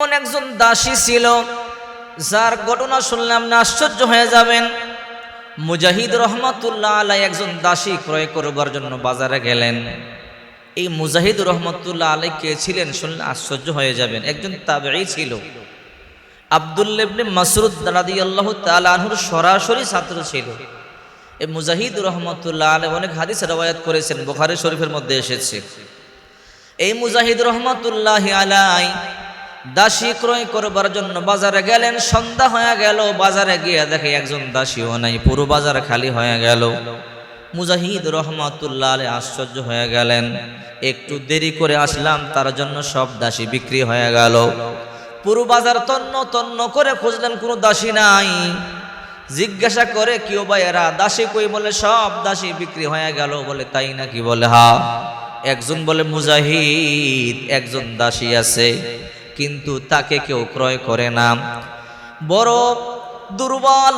এমন একজন দাসী ছিল, যার ঘটনা শুনলাম না আশ্চর্য হয়ে যাবেন। মুজাহিদ রহমতুল্লাহ আলাই একজন দাসী ক্রয় করবার জন্য বাজারে গেলেন। এই মুজাহিদ রহমতুল্লাহ আলাই কে ছিলেন শুনলে আশ্চর্য হয়ে যাবেন। একজন তাবেই ছিল। আবদুল্লেবনে মাসরুদ রাদি আল্লাহ তালাহুর সরাসরি ছাত্র ছিল। এই মুজাহিদ রহমতুল্লাহ আলাই অনেক হাদিস রবায়াত করেছেন, বোখারি শরীফের মধ্যে এসেছে। এই মুজাহিদ রহমতুল্লাহ আলাই দাসী ক্রয় করবার জন্য বাজারে গেলেন, সন্ধ্যা হয়ে গেল, বাজারে গিয়ে দেখে একজন দাসীও নাই, পুরো বাজার খালি হয়ে গেল। মুজাহিদ রহমতুল্লাহ আলী আশ্চর্য হয়ে গেলেন। একটু দেরি করে আসলাম, তার জন্য সব দাসী বিক্রি হয়ে গেল। পুরো বাজার তন্ন তন্ন করে খুঁজলেন, কোনো দাসী নাই। জিজ্ঞাসা করে কেউ বা এরা দাসী কই? বলে, সব দাসী বিক্রি হয়ে গেল। বলে, তাই নাকি? বলে, হা। একজন বলে, মুজাহিদ, একজন দাসী আছে। কিন্তু তাকে কেউ ক্রয় করে না। বড় দুর্বল,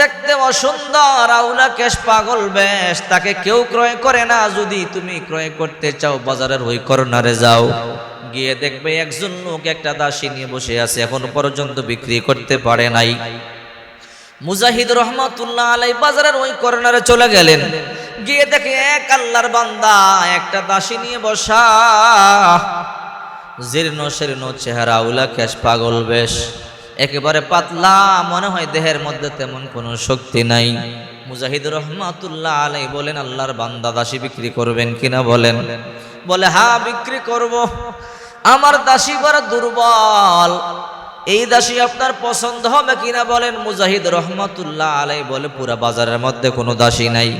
দেখতে অসুন্দর আউলা কেশ পাগল বেশ, তাকে কেউ ক্রয় করে না। যদি তুমি ক্রয় করতে চাও, বাজারের ওই কর্নারে যাও। গিয়ে দেখবে একজন লোক একটা দাসী নিয়ে বসে আছে, এখন পর্যন্ত বিক্রি করতে পারে নাই। মুজাহিদ রহমতুল্লাহ আলাই বাজারের ওই কর্নারে চলে গেলেন। গিয়ে দেখে, এক আল্লাহর বান্দা একটা দাসী নিয়ে বসা। জীর্ণ শীর্ণ চেহারা উলা কেশ পাগল বেশ। একেবারে পাতলা, মনে হয় দেহের মধ্যে তেমন কোনো শক্তি নাই। মুজাহিদ রহমাতুল্লাহ আলাই বলেন, আল্লাহর বান্দা দাসী বিক্রি করবেন কিনা? বলেন। বলে, হা, বিক্রি করব। আমার দাসী বড় দুর্বল। এই দাসী আপনার পছন্দ হবে কিনা? বলেন। মুজাহিদ রহমাতুল্লাহ আলাই বলে, পুরা বাজারের মধ্যে কোনো দাসী নাই।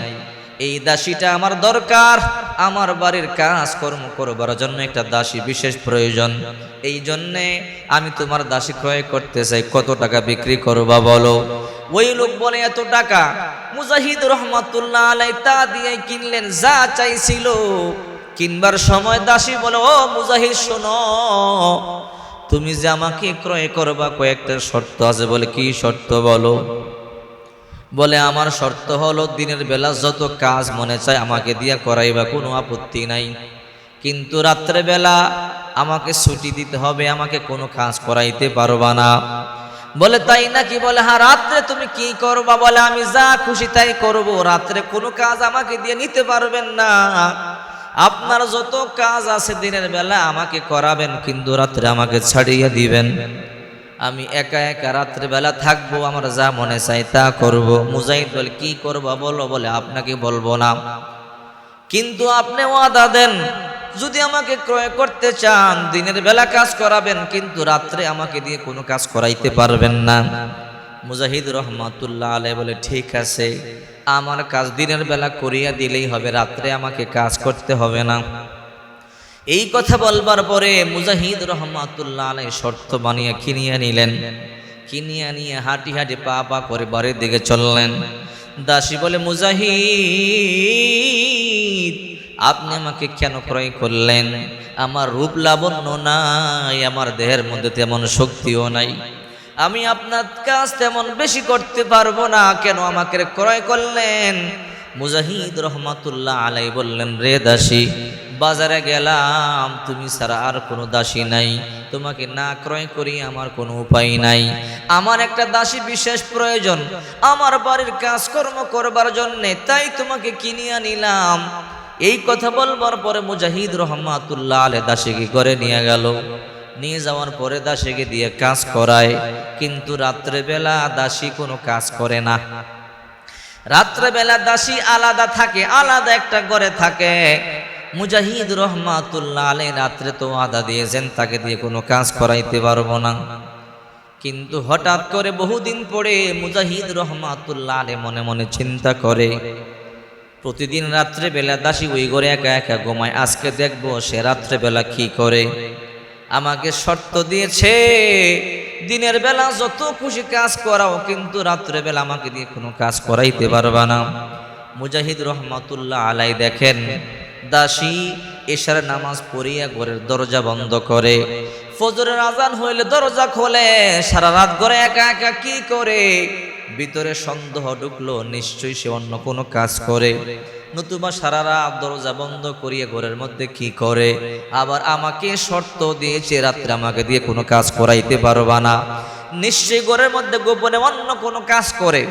এই দাসীটা আমার দরকার। আমার বাড়ির কাজ কর্ম করবার জন্য একটা দাসী বিশেষ প্রয়োজন। এই জন্যে আমি তোমার দাসী ক্রয় করতে চাই। কত টাকা বিক্রি করবা বলো? ওই লোক বলে, এত টাকা? মুজাহিদ রহমাতুল্লাহ আলাই তা দিয়ে কিনলেন, যা চাইছিল। কিনবার সময় দাসী বলে, ও মুজাহিদ, শোনো, তুমি যে আমাকে ক্রয় করবা, কয়েকটা শর্ত আছে বলে কি শর্ত বলো? বলে, আমার শর্ত হলো দিনের বেলা যত কাজ মনে চায় আমাকে দিয়া করাইবা, কোনো আপত্তি নাই। কিন্তু রাত্রে বেলা আমাকে ছুটি দিতে হবে, আমাকে কোনো কাজ করাইতে পারবা না। বলে, তাই নাকি? বলে হ্যাঁ রাত্রে তুমি কি করবা? বলে, আমি যা খুশি তাই করব, রাত্রে কোনো কাজ আমাকে দিয়ে নিতে পারবেন না। আপনার যত কাজ আছে দিনের বেলা আমাকে করাবেন, কিন্তু রাত্রে আমাকে ছাড়িয়ে দিবেন। আমি একা একা রাত্রেবেলা থাকব, আমার যা মনে চাই তা করব। মুজাহিদ বলে, কি করব বলো? বলে, আপনাকে বলব না। কিন্তু আপনি ওয়াদা দেন, যদি আমাকে ক্রয় করতে চান, দিনের বেলা কাজ করাবেন, কিন্তু রাত্রে আমাকে দিয়ে কোনো কাজ করাইতে পারবেন না। মুজাহিদ রহমাতুল্লাহ আলাই বলে, ঠিক আছে, আমার কাজ দিনের বেলা করিয়া দিলেই হবে, রাত্রে আমাকে কাজ করতে হবে না। এই কথা বলবার পরে মুজাহিদ রহমাতুল্লাহ আলাই শর্ত বানিয়ে কিনিয়ে নিলেন। কিনিয়ে নিয়ে হাঁটি হাঁটি পা পা করে বাড়ির দিকে চললেন। দাসী বলে, মুজাহিদ, আপনি আমাকে কেন ক্রয় করলেন? আমার রূপ লাবণ্য নাই, আমার দেহের মধ্যে তেমন শক্তিও নাই। আমি আপনার কাজ তেমন বেশি করতে পারব না, কেন আমাকে ক্রয় করলেন? মুজাহিদ রহমাতুল্লাহ আলাই বললেন, রে দাসী বাজারে গেলাম, তুমি ছাড়া আর কোনো দাসী নাই। তোমাকে না ক্রয় করি আমার কোনো উপায় নাই। আমার একটা দাসী বিশেষ প্রয়োজন, আমার বাড়ির কাজকর্ম করবার জন্যে তাই তোমাকে কিনিয়া নিলাম এই কথা বলবার পরে মুজাহিদ রহমাতুল্লাহ আলে দাসীকে করে নিয়ে গেল। নিয়ে যাওয়ার পরে দাসীকে দিয়ে কাজ করায়। কিন্তু রাত্রেবেলা দাসী কোনো কাজ করে না। রাত্রেবেলা দাসী আলাদা থাকে, আলাদা একটা ঘরে থাকে। মুজাহিদ রহমাতুল্লাহ আলী রাত্রে তো আদা দিয়েছেন, তাকে দিয়ে কোনো কাজ করাইতে পারব না। কিন্তু হঠাৎ করে বহুদিন পরে মুজাহিদ রহমাতুল্লাহ আলে মনে মনে চিন্তা করে, প্রতিদিন রাত্রে বেলা দাসী ওই ঘরে একা একা ঘুমায়, আজকে দেখব সে রাত্রে বেলা কি করে। আমাকে শর্ত দিয়েছে, দিনের বেলা যত খুশি কাজ করাও, কিন্তু রাত্রে বেলা আমাকে দিয়ে কোনো কাজ করাইতে পারবা না। মুজাহিদ রহমাতুল্লাহ আলাই দেখেন দাসী এশার নামাজ পড়িয়া ঘরের দরজা বন্ধ করে। ফজরের আজান হইলে দরজা খোলে, সারা রাত ঘরে একা একা কি করে? ভিতরে সন্দেহ ঢুকলো, নিশ্চয়ই সে অন্য কোনো কাজ করে। নতুবা সারা রাত দরজা বন্ধ করিয়া ঘরের মধ্যে কি করে? আবার আমাকে শর্ত দিয়েছে, রাত্রে আমাকে দিয়ে কোনো কাজ করাইতে পারবা না। নিশ্চয়ই ঘরের মধ্যে গোপনে অন্য কোনো কাজ করে।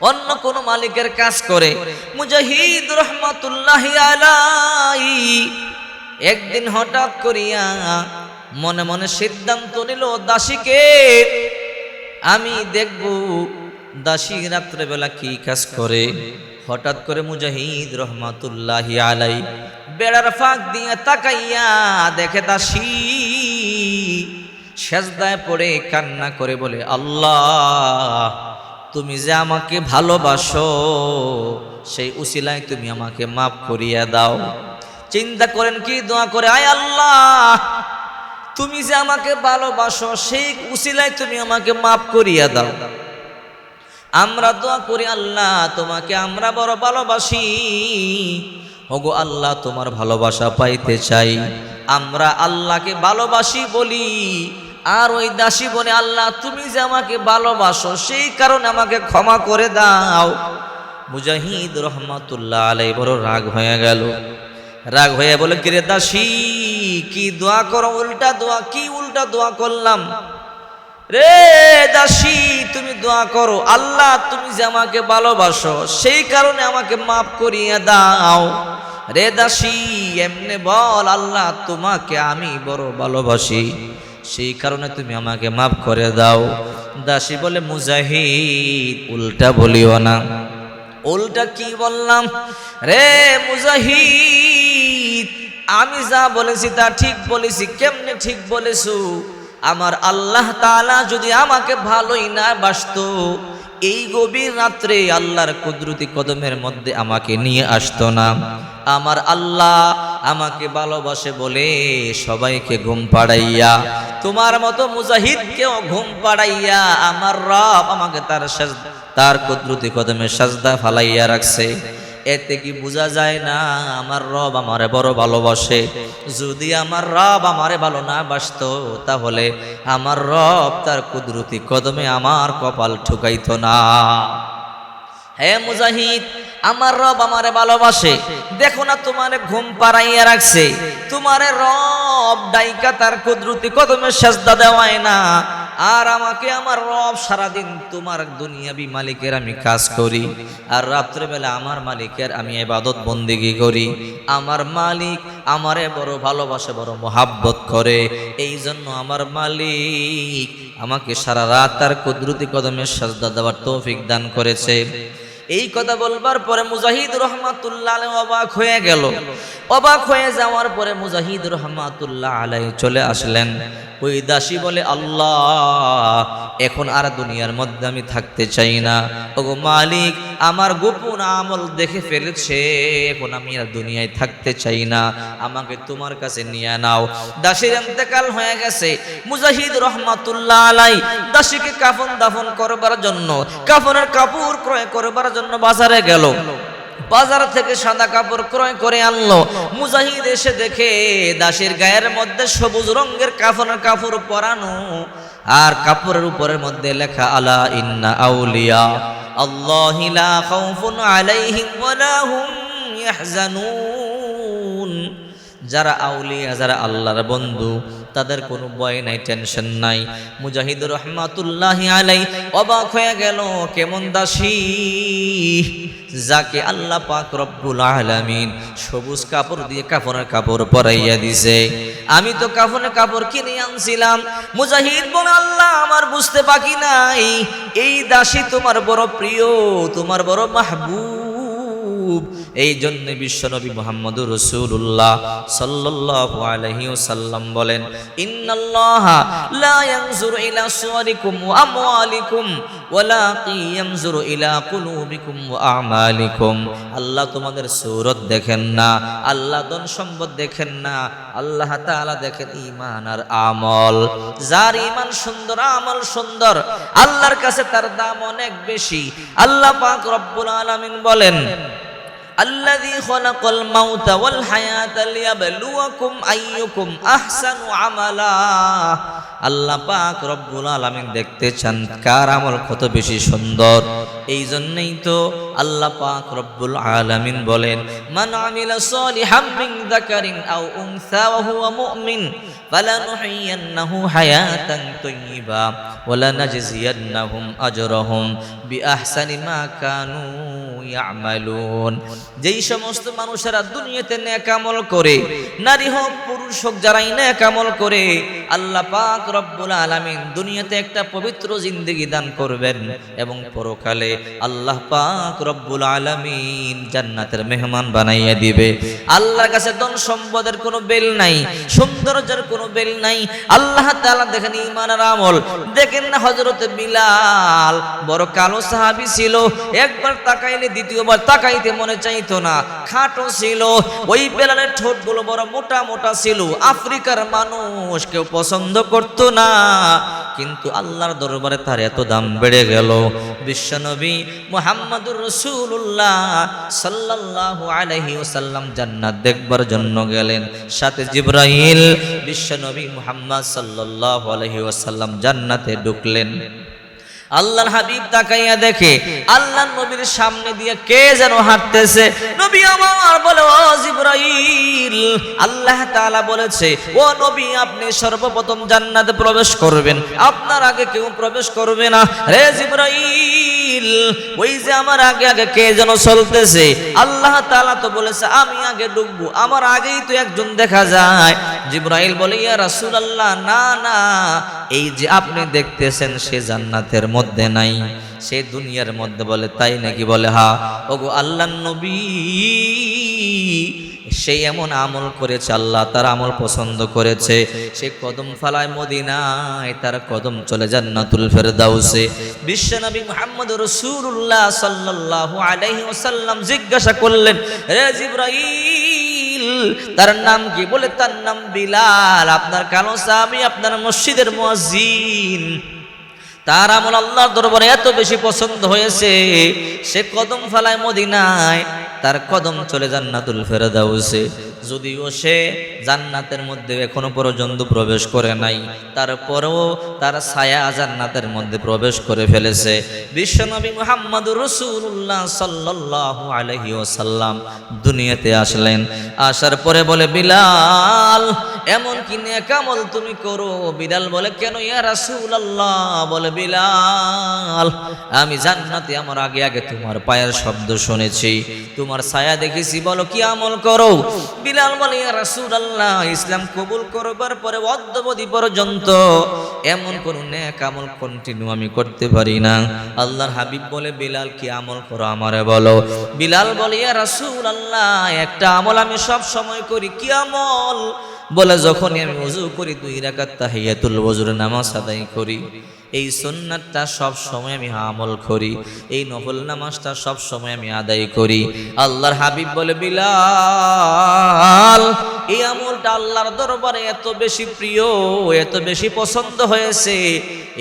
অন্য কোন মালিকের কাজ করে। মুজাহিদ রহমাতুল্লাহ আলাই একদিন হঠাৎ করিয়া মনে মনে সিদ্ধান্ত নিল দাসীকে আমি দেখব দাসী রাত্রেবেলা কি কাজ করে। হঠাৎ করে মুজাহিদ রহমাতুল্লাহ আলাই বেড়ার ফাঁক দিয়ে তাকাইয়া দেখে দাসী সেজদায় পড়ে কান্না করে বলে আল্লাহ তুমি যে আমাকে ভালোবাসো, সেই উসিলায় তুমি আমাকে মাফ করিয়া দাও। চিন্তা করেন কি, দোয়া করে, আয় আল্লাহ, তুমি যে আমাকে ভালোবাসো, সেই উসিলায় তুমি আমাকে মাফ করিয়া দাও। আমরা দোয়া করি, আল্লাহ, তোমাকে আমরা বড় ভালোবাসি। ওগো আল্লাহ, তোমার ভালোবাসা পাইতে চাই। আমরা আল্লাহকে ভালোবাসি বলি। আর ওই দাসী বলে, আল্লাহ, তুমি যে আমাকে ভালোবাসো, সেই কারণে আমাকে ক্ষমা করে দাও। মুজাহিদ রহমাতুল্লাহ আলাই বড় রাগ হয়ে গেল। রাগ হয়ে বলে, কিরে দাসী, কি দোয়া করো? উল্টা দোয়া, কি উল্টা দোয়া করলাম? রে দাসী, তুমি দোয়া করো। আল্লাহ, তুমি যে আমাকে ভালোবাসো, সেই কারণে আমাকে মাফ করিয়ে দাও। রে দাসী, এমনি বল, আল্লাহ, তোমাকে আমি বড় ভালোবাসি। সেই কারণে তুমি আমাকে মাফ করে দাও। দাসী বলে, মুজাহিদ, উল্টা বলিও না। উল্টা কি বললাম? রে মুজাহিদ, আমি যা বলেছি তা ঠিক বলেছি, কেমনে ঠিক বলেছ? আমার আল্লাহ তাআলা যদি আমাকে ভালোই না বাসতো, এই গভীর রাত্রে আল্লাহর কুদরতি কদমের মধ্যে আমাকে নিয়ে আসতো না। আমার আল্লাহ আমাকে ভালোবাসে বলে সবাইকে ঘুম পাড়াইয়া, তোমার মতো মুজাহিদকেও ঘুম পাড়াইয়া আমার রব আমাকে তার তার কুদরতি কদমে সাজদা ফালাইয়া রাখছে। এতে কি বোঝা যায় না আমার রব আমারে বড় ভালোবাসে? যদি আমার রব আমারে ভালো না বাসতো, তাহলে আমার রব তার কুদরতি কদমে আমার কপাল ঠুকাইতো না। হে মুজাহিদ আমার রব আমারে ভালোবাসে। দেখো না তোমারে ঘুম পাড়াইয়া রাখছে। তোমারে রব ডাইকা তার কুদরতি কদমে সাজদা দেওয়ায় না। আর আমাকে আমার রব সারাদিন তোমার দুনিয়াবি মালিকের আমি কাজ করি। আর রাত্রেবেলা আমার মালিকের আমি এবাদত বন্দিগি করি। আমার মালিক আমারে বড় ভালোবাসে, বড় মোহাব্বত করে। এই জন্য আমার মালিক আমাকে সারা রাত তার কুদরতি কদমে সাজদা দেওয়ার তৌফিক দান করেছে। এই কথা বলবার পরে মুজাহিদ রহমাতুল্লাহ অবাক হয়ে গেল। অবাক হয়ে যাওয়ার পরে মুজাহিদ রহমাতুল্লাহ আলাই চলে আসলেন। ওই দাসী বলে, আল্লাহ, এখন আর দুনিয়ার মধ্যে আমি থাকতে চাই না। ওগো মালিক আমার গোপন আমল দেখে ফেলেছে, এখন আমি আর দুনিয়ায় থাকতে চাই না। আমাকে তোমার কাছে নিয়ে নাও। দাসীর ইন্তেকাল হয়ে গেছে। মুজাহিদ রহমাতুল্লাহ আলাই দাসীকে কাফন দাফন করবার জন্য, কাফনের কাপড় ক্রয় করবার জন্য বাজারে গেল। বাজার থেকে সাদা কাপড় ক্রয় করে আনলো। মুজাহিদ এসে দেখে দাসের গায়ের মধ্যে সবুজ রঙের কাফনের কাপড় পরানো, আর কাপড়ের উপরের মধ্যে লেখা, আলা ইন্না আউলিয়া। আল্লাহি লা খাউফুন আলাইহিম ওয়ালা হুম ইয়াহজানুন যারা আউলিয়া, যারা আল্লাহর বন্ধু, তাদের কোনো ভয় নাই, টেনশন নাই। মুজাহিদ রহমাতুল্লাহ আলাই অবাক হয়ে গেল, কেমন দাসী? যাকে আল্লাহ পাক রব্বুল আলামিন সবুজ কাপড় দিয়ে কাপড়ের কাপড় পরাইয়া দিছে। আমি তো কাপড়ের কাপড় কিনে আনছিলাম। মুজাহিদ বলে, আল্লাহ, আমার বুঝতে বাকি নাই। এই দাসী তোমার বড় প্রিয়, তোমার বড় মাহবুব। এই জন্য বিশ্বনবী মোহাম্মদ রসুল্লাহ আলাইহি ওয়াসাল্লাম বলেন আল্লাহ তোমাদের সূরত দেখেন না, আল্লাহ ধন সম্পদ দেখেন না, আল্লাহ তাআলা দেখেন ঈমান আর আমল। যার ঈমান সুন্দর, আমল সুন্দর, আল্লাহর কাছে তার দাম অনেক বেশি। আল্লাহ পাক রব্বুল আলামিন বলেন আল্লাযী খলাকাল মাউতা ওয়াল হায়াতা লিয়াবলুয়াকুম আইয়ুকুম আহসানু আল্লাহ পাক রব্বুল আলমিন দেখতে চান কার আমল কত বেশি সুন্দর। এই জন্যই তো আল্লাহ পাক রব্বুল আলামিন বলেন মান আমিলা সালিহাম মিন যাকারিন আও উনসা ওয়া হুয়া মুমিন فلنحيينه حياة طيبة ولنجزينهم أجرهم بأحسن ما كانوا يعملون যেই সমস্ত মানুষেরা দুনিয়াতে নেক আমল করে নারী হোক পুরুষ হোক যারাই নেক আমল করে আল্লাহ পাক রব্বুল আলামিন দুনিয়াতে একটা পবিত্র জিন্দেগি দান করবেন এবং পরকালে আল্লাহ পাক রব্বুল আলামিন জান্নাতের মেহমান বানাইয়া দিবে। আল্লাহর কাছে ধন সম্পদের কোনো বেল নাই, সৌন্দর্যের কোনো বেল নাই। আল্লাহ তাআলা দেখেন ইমানের আমল। দেখেন না হযরত বিলাল বড় কালো সাহাবী ছিল, একবার তাকাইলে দ্বিতীয়বার তাকাইতে মনে চাইতো না, খাটো ছিল। ওই বেলালের ঠোঁটগুলো বড় মোটা মোটা ছিল, আফ্রিকার মানুষ কেউ পছন্দ করতো না। কিন্তু আল্লাহর দরবারে তার এত দাম বেড়ে গেল। বিশ্বনবী মুহাম্মদুর রসুল্লাহ সাল্লাল্লাহু আলাইহি ওসাল্লাম জান্নাত দেখবার জন্য গেলেন। সাথে জিব্রাইল বিশ্বনবী মুহাম্মদ সাল্লাল্লাহু আলাইহি ওসাল্লাম জান্নাতে ঢুকলেন। আল্লাহর হাবিব তাকাইয়া দেখে, আল্লাহর নবীর সামনে দিয়ে কে যেন হাঁটতেছে? নবী আমার বলে, ও জিব্রাইল, আল্লাহ তাআলা বলেছে, ও নবী, আপনি সর্বপ্রথম জান্নাতে প্রবেশ করবেন। আপনার আগে কেউ প্রবেশ করবে না। রে জিব্রাইল ওই যে আমার আগে আগে কে যেন চলতেছে? আল্লাহ তাআলা তো বলেছে, আমি আগে ডুববো, আমার আগেই তো একজন দেখা যায়। জিব্রাইল বলে, ইয়া রাসূলুল্লাহ, না না, এই যে আপনি দেখতেছেন সে জান্নাতের মধ্যে নাই। সে দুনিয়ার মধ্যে বলে, তাই নাকি বলে, হা, ওগো আল্লাহ নবী, সে এমন আমল করেছে, আল্লাহ তার আমল পছন্দ করেছে। সে কদম ফালায় মদিনায়, তার কদম চলে জান্নাতুল ফেরদাউসে। বিশ্বনবী মুহাম্মদ রাসূলুল্লাহ সাল্লাল্লাহু আলাইহি ওয়াসাল্লাম জিজ্ঞাসা করলেন রে জিব্রাইল, তার নাম কি? বলে, তার নাম বিলাল, আপনার কালো সাহাবী আপনার মসজিদের মুয়াজ্জিন। তার আমল আল্লাহর দরবারে এত বেশি পছন্দ হয়েছে, সে কদম ফালায় মদিনায়, তার কদম চলে জান্নাতুল ফেরদাউসে। যদিও সে জান্নাতের মধ্যে এখনও পর্যন্ত প্রবেশ করে নাই, তারপরেও তার ছায়া জান্নাতের মধ্যে প্রবেশ করে ফেলেছে। বিশ্বনবী মুহাম্মদুর রাসূলুল্লাহ সাল্লাল্লাহু আলাইহি ওয়াসাল্লাম দুনিয়াতে আসলেন, আসার পরে বলে, বিলাল এমন কি নেকামল তুমি করো। বিলাল বলে, কেন ইয়া রাসূলুল্লাহ? বলে, বিলাল, আমি জান্নাতে আমার আগে আগে তোমার পায়ের শব্দ শুনেছি। তোমার ছায়া দেখেছি, বলো, কি আমল করো? বিলাল বলে, ইয়া রাসূলুল্লাহ, ইসলাম কবুল করবার পরে অদ্যবধি পর্যন্ত এমন কোন নেক আমল কন্টিনিউ আমি করতে পারি না। আল্লাহর হাবিব বলে, বিলাল, কি আমল করো আমারে বলো। বিলাল বলে, ইয়া রাসূলুল্লাহ, একটা আমল আমি সব সময় করি, কি আমল? বলে, যখনই আমি উজু করি, দুই রাকাত তাহিয়াতুল বজুর নামাজ আদায় করি। এই সন্ন্যাতটা সব সময় আমি আমল করি। এই নফল নামাজটা সব সময় আমি আদায় করি। আল্লাহর হাবিব বলে, বিলাল এই আমলটা আল্লাহর দরবারে এত বেশি প্রিয়, এত বেশি পছন্দ হয়েছে।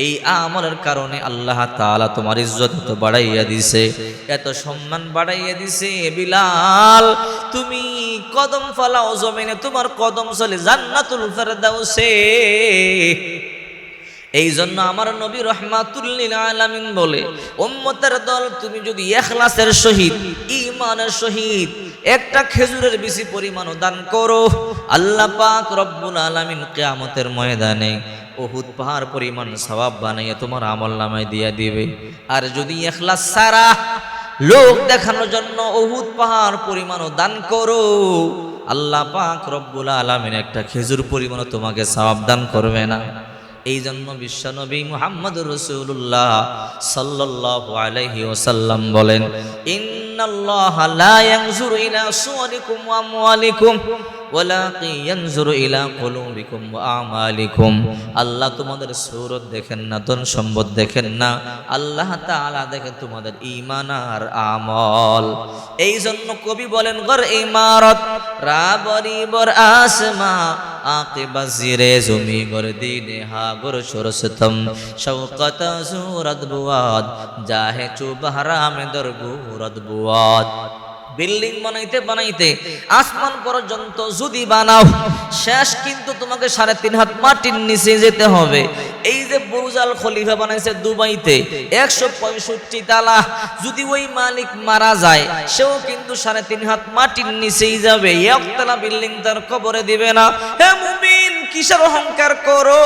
এই আমলের কারণে আল্লাহ তাআলা তোমার ইজ্জত এত বাড়াইয়া দিছে। এত সম্মান বাড়াইয়া দিছে। বিলাল, তুমি কদম ফলাও জমিনে, তোমার কদম চলে জান্নাতুল ফেরদাউসে। এই জন্য আমার নবী রহমাতুল্লিল আলামিন বলে, উম্মতের দল, তুমি যদি এখলাসের সহিত ঈমানের সহিত একটা খেজুরের বেশি পরিমাণ দান করো। আল্লাহ পাক রব্বুল আলামিন কিয়ামতের ময়দানে ওহুদ পাহাড় পরিমাণ সওয়াব বানাইয়া তোমার আমল নামায় দিয়া দিবে। আর যদি এখলাস সারা লোক দেখানোর জন্য ওহুদ পাহাড় পরিমাণও দান করো, আল্লাহ পাক রব্বুল আলামিন একটা খেজুর পরিমাণও তোমাকে সওয়াব দান করবে না। এই জন্য বিশ্বনবী মুহাম্মদ রসুল্লাহ আলাইহি ওয়াসাল্লাম বলেন ইন্নাল্লাহা লা ইয়ানজুরু ইলা সুওয়ারিকুম ওয়া আমওয়ালিকুম আল্লাহ তোমাদের সূরত দেখেন না, ধন সম্পদ দেখেন না। আল্লাহ তাআলা দেখেন তোমাদের ঈমান আর আমল। এই জন্য কবি বলেন, গর ইমারত, রাবরি বর আসমা আকিবা জিরে জমি গর দিনে হা গর সরসতম। শৌকত জুরত বুয়াদ, জাহে চু বহরাম দর গুরত বুয়াদ। বিল্ডিং বানাইতে বানাইতে আসমান পর্যন্ত যদি বানাও, শেষ কিন্তু তোমাকে সাড়ে তিন হাত মাটির নিচে যেতে হবে। এই যে বুরুজাল খলিফা বানাইছে দুবাইতে, একশো পঁয়ষট্টি তালা, যদি ওই মালিক মারা যায়, সেও কিন্তু সাড়ে তিন হাত মাটির নিচেই যাবে। একতলা বিল্ডিং তার কবরে দিবে না। হে মুমিন, কিসের অহংকার করো?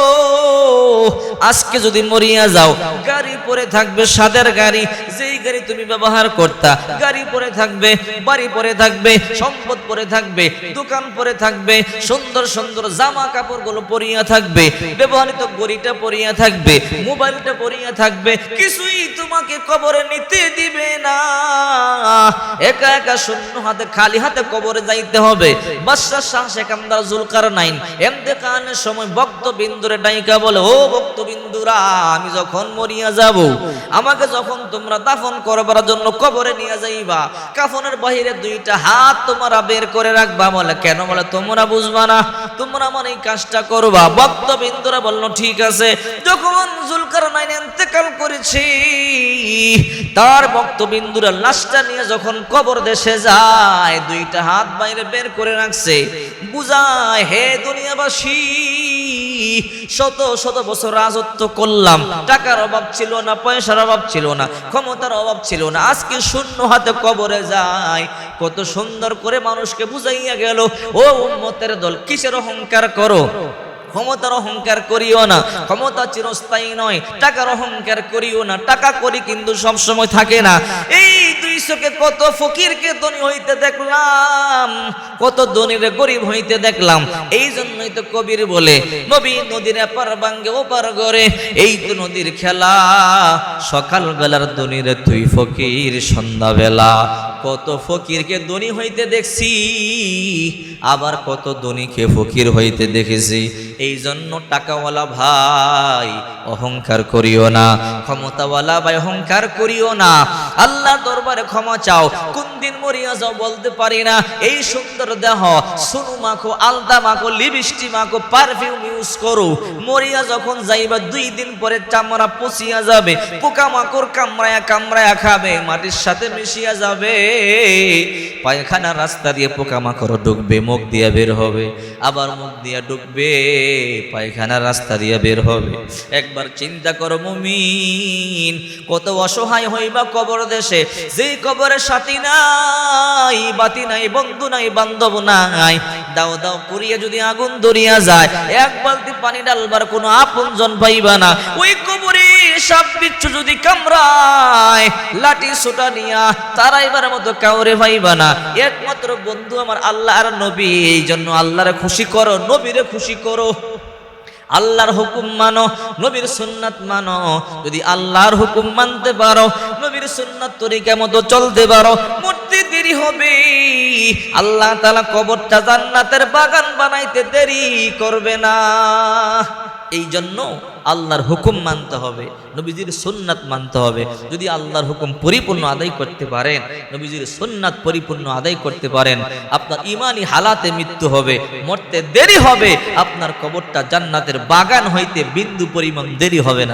আজকে যদি মরিয়া যাও, গাড়ি পরে থাকবে সাদের গাড়ি যেই গাড়ি তুমি ব্যবহার করতা, গাড়ি পরে থাকবে, বাড়ি পরে থাকবে, সম্পদ পরে থাকবে, দোকান পরে থাকবে, সুন্দর সুন্দর জামা কাপড়গুলো পরিয়া থাকবে, ব্যবহৃত গড়িটা পরিয়া থাকবে, মোবাইলটা পরিয়া থাকবে, কিছুই তোমাকে কবরে নিতে দিবে না। একা একা শূন্য হাতে, খালি হাতে কবরে যাইতে হবে। বাদশাহ শাহ সেকান্দার জুলকার নাইন এমতে কানের সময় ভক্ত বিন্দুরে ডাইকা বলে, ও ভক্ত বিন্দুরা আমি যখন মরিয়া যাব, আমাকে যখন তোমরা দাফন করবার জন্য কবরে নিয়ে যাইবা। কাফনের বাহিরে দুইটা হাত তোমরা বের করে রাখবা বলে। কেন বলে? তোমরা বুঝবা না। তোমরা এই কাজটা করবা। ভক্ত বিন্দুরা বলল, ঠিক আছে। যখন জুলকার নাইন এন্তেকাল করেছি, তার বক্তবিন্দুরা লাশটা নিয়ে যখন কবর দেশে যায়, দুইটা হাত বাইরে বের করে রাখছে। বুঝায়, হে দুনিয়াবাসী, শত শত বছর রাজত্ব করলাম। টাকার অভাব ছিল না, পয়সার অভাব ছিল না। ক্ষমতার অভাব ছিল না। আজকে শূন্য হাতে কবরে যায়। কত সুন্দর করে মানুষকে বুঝাইয়া গেল, ও উম্মতের দল, কিসের অহংকার করো? ক্ষমতার অহংকার করিও না। ক্ষমতা চিরস্থায়ী নয়, টাকার অহংকার করিও না। টাকা করি কিন্তু সব সময় থাকে না। এই দুইশোকে কত ফকিরকে ধনী হইতে দেখলাম, কত ধনীরে গরিব হইতে দেখলাম। এই জন্যই তো কবির বলে, নবী নদীর এপার বাঙ্গে ওপার গড়ে, এই তো নদীর খেলা। সকাল বেলার ধনীরে তুই ফকির সন্ধ্যা বেলা কত ফকিরকে ধনী হইতে দেখছি, আবার কত ধনীকে ফকির হইতে দেখেছি। এই জন্য টাকাওয়ালা ভাই, অহংকার করিও না। ক্ষমতাওয়ালা ভাই, অহংকার করিও না। আল্লাহ দরবারে ক্ষমা চাও। কোন দিন মরিয়া যাও বলতে পারি না। এই সুন্দর দেহ, সুনু মাখো আলদা মাখো, লিপস্টিক মাখো পারফিউম ইউজ করো। মরিয়া যখন যাইবা, দুই দিন পরে চামড়া পচিয়া যাবে। পোকা মাকড় কামড়ায়া কামড়ায়া খাবে, মাটির সাথে মিশিয়া যাবে। পায়খানা রাস্তা দিয়ে পোকা মাকড় ঢুকবে, মুখ দিয়ে বের হবে। আবার মুখ দিয়ে ঢুকবে। পায়খানা রাস্তা দিয়ে বের হবে। একবার চিন্তা করো মুমিন, কত অসহায় হইবা কবর দেশে। যে কবরে সাথী নাই, বাতি নাই, বন্ধু নাই, বান্ধব নাই, দাও দাও করিয়া যদি আগুন ধরিয়া যায়, এক বালতি পানি ডালবার কোনো আপনজন পাইবা না। ওই কবরে সাপ বিচ্ছু যদি কামড়ায়, লাঠি সোটা নিয়া তারাইবার মতো কাউরে পাইবা না। একমাত্র বন্ধু আমার আল্লাহ আর নবী, এই জন্য আল্লাহরে খুশি করো, নবীরে খুশি করো। আল্লাহর হুকুম মানো, নবীর সুন্নাত মানো। যদি আল্লাহর হুকুম মানতে পারো, নবীর সুন্নাত তরিকা মতো চলতে পারো, মরতে দেরি হবে। আল্লাহ তাআলা কবরটা জান্নাতের বাগান বানাইতে দেরি করবে না। এই জন্য আল্লাহর হুকুম মানতে হবে, নবীজির সুন্নাত মানতে হবে। যদি আল্লাহর হুকুম পরিপূর্ণ আদায় করতে পারেন, নবীজির সুন্নাত পরিপূর্ণ আদায় করতে পারেন, আপনার ইমানই হালাতে মৃত্যু হবে, মরতে দেরি হবে, আপনার কবরটা জান্নাতের বাগান হইতে বিন্দু পরিমাণ দেরি হবে না।